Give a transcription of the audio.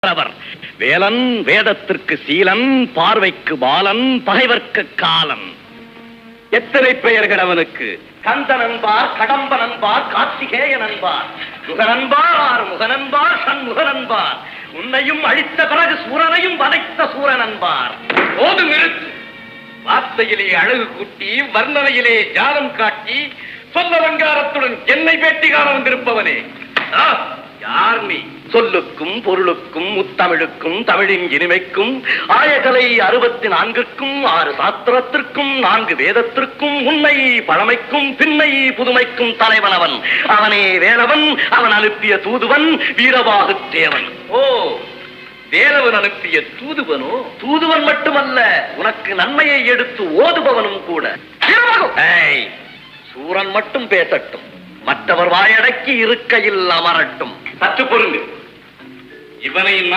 அவர் வேலன் வேதத்திற்கு சீலன் பார்வைக்கு பாலன் பகைவர்க்கு காலன். எத்தனை பெயர்கள் அவனுக்கு? கந்தன் அன்பார் கடம்பன் என்பார் கார்த்திகேயன் என்பார் முகனன்பார் முகனன்பார் சண்முகனன்பார். உன்னையும் அழித்த பிறகு சூரனையும் வதைத்த சூரன் அன்பார் போது நிறுத்து வார்த்தையிலே அழகு கூட்டி வர்ணனையிலே ஜாலம் காட்டி சொல்ல வங்காரத்துடன் என்னை பேட்டி காண வந்திருப்பவனே. ஆ, யார் நீ சொல்லுக்கும் பொருளுக்கும் முத்தமிழுக்கும் தமிழின் இனிமைக்கும் ஆயகலை அறுபத்தி நான்குக்கும் ஆறு சாஸ்திரத்திற்கும் நான்கு வேதத்திற்கும் உண்மை பழமைக்கும் பின்னை புதுமைக்கும் தலைவன் அவன். அவனே வேலவன் அவன் அனுப்பிய தூதுவன் வீரவாகு தேவன் ஓ வேலவன் அனுப்பிய தூதுவனோ? தூதுவன் மட்டுமல்ல உனக்கு நன்மையை எடுத்து ஓதுபவனும் கூட. சூரன் மட்டும் பேசட்டும். மற்றவர் வாயடக்கி இருக்கையில் அமரட்டும். சற்று பொருந்து. இவனை